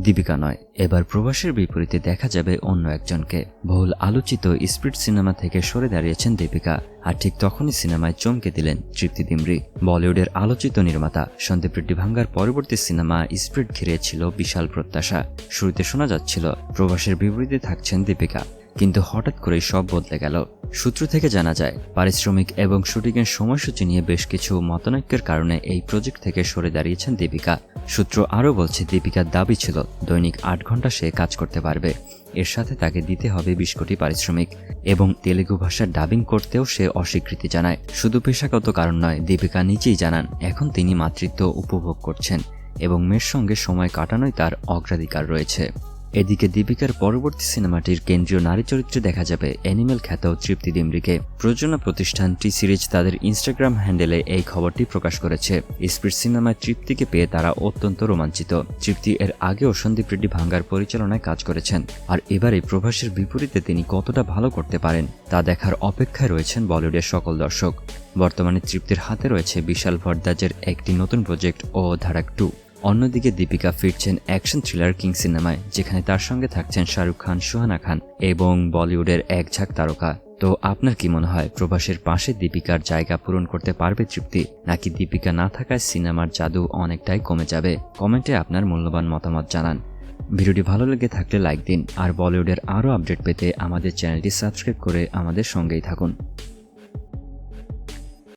দীপিকা নয়। এবার প্রবাসের বিপরীতে দেখা যাবে অন্য একজনকে। বহুল আলোচিত স্পিড সিনেমা থেকে সরে দাঁড়িয়েছেন দীপিকা, আর ঠিক তখনই সিনেমায় চমকে দিলেন তৃপ্তি দিমরি বলিউডের আলোচিত নির্মাতা সন্দীপ রেড্ডি ভাঙ্গার পরবর্তী সিনেমা স্পিড ঘিরে ছিল বিশাল প্রত্যাশা। শুরুতে শোনা যাচ্ছিল, প্রবাসের বিপরীতে থাকছেন দীপিকা। কিন্তু হঠাৎ করেই সব বদলে গেল। সূত্র থেকে জানা যায়, পারিশ্রমিক এবং শুটিংয়ের সময়সূচি নিয়ে বেশ কিছু মতনৈক্যের কারণে এই প্রজেক্ট থেকে সরে দাঁড়িয়েছেন দীপিকা। সূত্র আরও বলছে, দীপিকার দাবি ছিল, দৈনিক আট ঘণ্টা সে কাজ করতে পারবে। এর সাথে তাকে দিতে হবে বিশ কোটি পারিশ্রমিক এবং তেলেগু ভাষার ডাবিং করতেও সে অস্বীকৃতি জানায়। শুধু পেশাগত কারণ নয়, দীপিকা নিজেই জানান, এখন তিনি মাতৃত্ব উপভোগ করছেন এবং মেয়ের সঙ্গে সময় কাটানোই তার অগ্রাধিকার রয়েছে। এদিকে দীপিকার পরবর্তী সিনেমাটির কেন্দ্রীয় নারী চরিত্রে দেখা যাবে অ্যানিমেল খ্যাত তৃপ্তি দিমরিকে। প্রযোজনা প্রতিষ্ঠান টি সিরিজ তাদের ইনস্টাগ্রাম হ্যান্ডেলে এই খবরটি প্রকাশ করেছে। স্পিড সিনেমায় তৃপ্তিকে পেয়ে তারা অত্যন্ত রোমাঞ্চিত। তৃপ্তি এর আগেও সন্দীপ রেড্ডি ভাঙ্গার পরিচালনায় কাজ করেছেন। আর এবারে প্রভাসের বিপরীতে তিনি কতটা ভালো করতে পারেন, তা দেখার অপেক্ষায় রয়েছেন বলিউডের সকল দর্শক। বর্তমানে তৃপ্তির হাতে রয়েছে বিশাল ভরদ্বাজের একটি নতুন প্রজেক্ট ও ধারাক টু। অন্যদিকে দীপিকা ফিরছেন অ্যাকশন থ্রিলার কিং সিনেমায়, যেখানে তার সঙ্গে থাকছেন শাহরুখ খান, সুহানা খান এবং বলিউডের এক ঝাঁক তারকা। তো আপনার কি মনে হয় প্রবাসের পাশে দীপিকার জায়গা পূরণ করতে পারবে তৃপ্তি, নাকি দীপিকা না থাকায় সিনেমার জাদু অনেকটাই কমে যাবে? কমেন্টে আপনার মূল্যবান মতামত জানান। ভিডিওটি ভালো লেগে থাকলে লাইক দিন, আর বলিউডের আরও আপডেট পেতে আমাদের চ্যানেলটি সাবস্ক্রাইব করে আমাদের সঙ্গেই থাকুন।